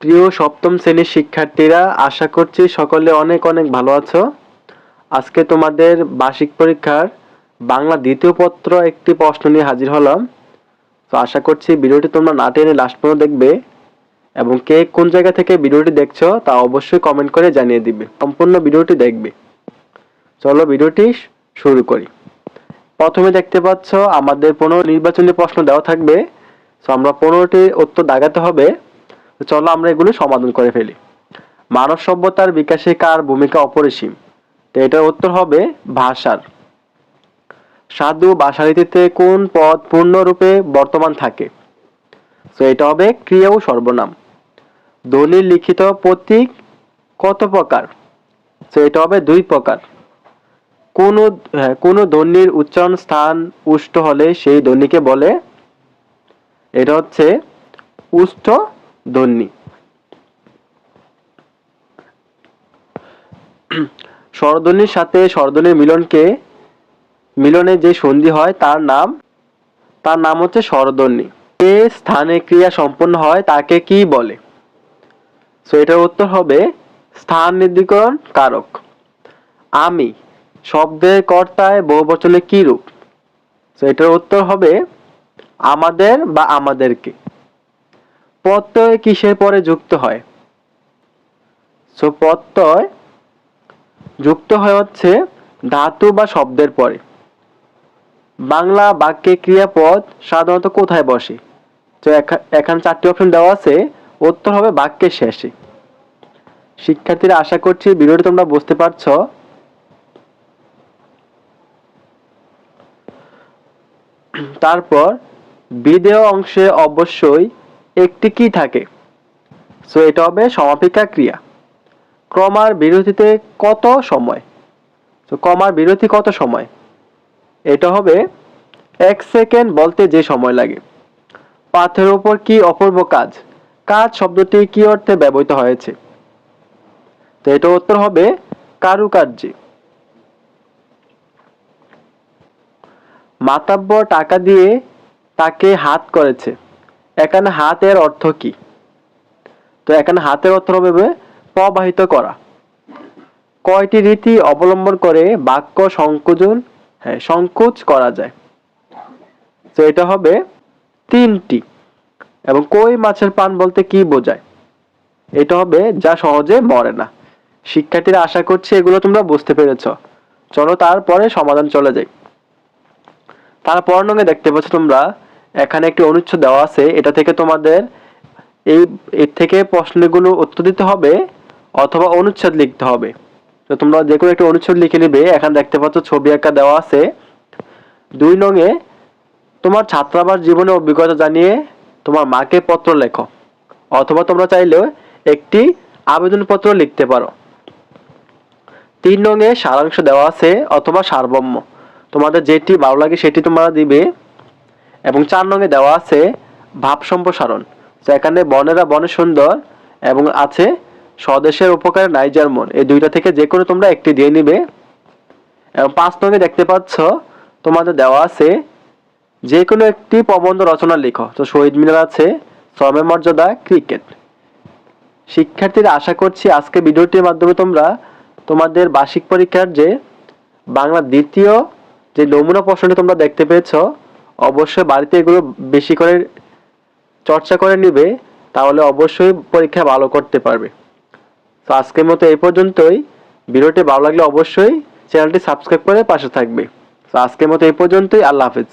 প্রিয় সপ্তম শ্রেণির শিক্ষার্থীরা, আশা করছি সকলে অনেক অনেক ভালো আছো। আজকে তোমাদের বার্ষিক পরীক্ষার বাংলা দ্বিতীয় পত্র একটি প্রশ্ন নিয়ে হাজির হলাম। তো আশা করছি ভিডিওটি তোমরা না টেনে লাস্ট পর্যন্ত দেখবে এবং কে কোন জায়গা থেকে ভিডিওটি দেখছ তা অবশ্যই কমেন্ট করে জানিয়ে দিবে। সম্পূর্ণ ভিডিওটি দেখবে। চলো ভিডিওটি শুরু করি। প্রথমে দেখতে পাচ্ছ, আমাদের পনেরো নির্বাচনী প্রশ্ন দেওয়া থাকবে। তো আমরা পনেরোটি উত্তর দাগাতে হবে। চলো আমরা এগুলো সমাধান করে ফেলি। মানব সভ্যতার বিকাশে কার ভূমিকা অপরিসীম? তো এটার উত্তর হবে ভাষার। সাধু ভাষারীতিতে কোন পদ পূর্ণরূপে বর্তমান থাকে? তো এটা হবে ক্রিয়া ও সর্বনাম। দলিল লিখিত প্রতীক কত প্রকার? তো এটা হবে দুই প্রকার। কোন হ্যাঁ, কোন ধ্বনির উচ্চারণ স্থান উষ্ট হলে সেই ধ্বনিকে বলে এটা হচ্ছে উষ্ট ধ্বনি স্বরধ্বনির সাথে স্বরধ্বনির মিলনকে, মিলনে যে সন্ধি হয় তার নাম তার নাম হচ্ছে স্বরধ্বনি। যে স্থানে ক্রিয়া সম্পন্ন হয় তাকে কি বলে? সো এটার উত্তর হবে স্থান নির্ধারণ কারক। আমি, শব্দের কর্তায় বহুবচনে কি রূপ? সো এটার উত্তর হবে আমাদের বা আমাদেরকে। প্রত্যয় কিসের পরে যুক্ত হয়? সো প্রত্যয় যুক্ত হয় হচ্ছে ধাতু বা শব্দের পরে। বাংলা বাক্যে ক্রিয়াপদ সাধারণত কোথায় বসে? তো এখানে চারটি অপশন দেওয়া আছে। উত্তর হবে বাক্যের শেষে। শিক্ষার্থীরা আশা করছি ভিডিওটি তোমরা বুঝতে পারছ। তারপর বিদেয় অংশে অবশ্যই একটি কি থাকে? সো এটা হবে সমাপিকা ক্রিয়া। ক্রমার বিরতিতে কত সময়? তো কমার বিরতি কত সময়? এটা হবে এক সেকেন্ড বলতে যে সময় লাগে। পাথের উপর কি অপূর্ব কাজ? কাজ শব্দটি কি অর্থে ব্যবহৃত হয়েছে? তো এটা উত্তর হবে কারুকার্যে। মাতাব্বর টাকা দিয়ে তাকে হাত করেছে। এখানে হাতের অর্থ কি? তো এখানে হাতের অর্থ হবে প্রবাহিত করা। কয়টি রীতি অবলম্বন করে বাক্য সংকোচন হ্যাঁ সংকোচ করা যায়? তো এটা হবে তিনটি। এবং কই মাছের পান বলতে কি বোঝায়? এটা হবে যা সহজে মরে না। শিক্ষার্থীরা আশা করছি এগুলো তোমরা বুঝতে পেরেছ। চলো তারপরে সমাধান চলে যাই। তারপর নঙ্গে দেখতে পাচ্ছ তোমরা এখানে একটি অনুচ্ছেদ দেওয়া আছে, এটা থেকে তোমাদের এই, এর থেকে প্রশ্নগুলো উত্তর দিতে হবে অথবা অনুচ্ছেদ লিখতে হবে। তো তোমরা যে কোনো একটা অনুচ্ছেদ লিখে নিবে, এখানে দেখতে পাচ্ছ ছবি আঁকা দেওয়া আছে। দুই নঙে তোমার ছাত্রাবাস জীবনের অভিজ্ঞতা জানিয়ে তোমার মাকে পত্র লেখো, অথবা তোমরা চাইলেও একটি আবেদনপত্র লিখতে পারো। তিন রঙে সারাংশ দেওয়া আছে, অথবা সারবম্য তোমাদের যেটি ভালো লাগে সেটি তোমরা দিবে। এবং চার রঙে দেওয়া আছে ভাব সম্প্রসারণ। তো এখানে বনেরা বনে সুন্দর এবং আছে স্বদেশের উপকারে নাইজার মন। এই দুইটা থেকে যে কোনো তোমরা একটি দিয়ে নিবে। এবং পাঁচ রঙে দেখতে পাচ্ছ, তোমাদের দেওয়া আছে যে কোনো একটি প্রবন্ধ রচনা লিখো। তো শহীদ মিনার আছে, শ্রমের মর্যাদা, ক্রিকেট। শিক্ষার্থীরা, আশা করছি আজকে ভিডিওটির মাধ্যমে তোমরা তোমাদের বার্ষিক পরীক্ষার যে বাংলা দ্বিতীয় যে নমুনা প্রশ্নটি তোমরা দেখতে পেয়েছ অবশ্যই বাড়িতে এগুলো বেশি করে চর্চা করে নিবে, তাহলে অবশ্যই পরীক্ষা ভালো করতে পারবে। তো আজকের মতো এই পর্যন্তই। ভিডিওটি ভালো লাগলে অবশ্যই চ্যানেলটি সাবস্ক্রাইব করে পাশে থাকবে। তো আজকের মতো এই পর্যন্তই। আল্লাহ হাফেজ।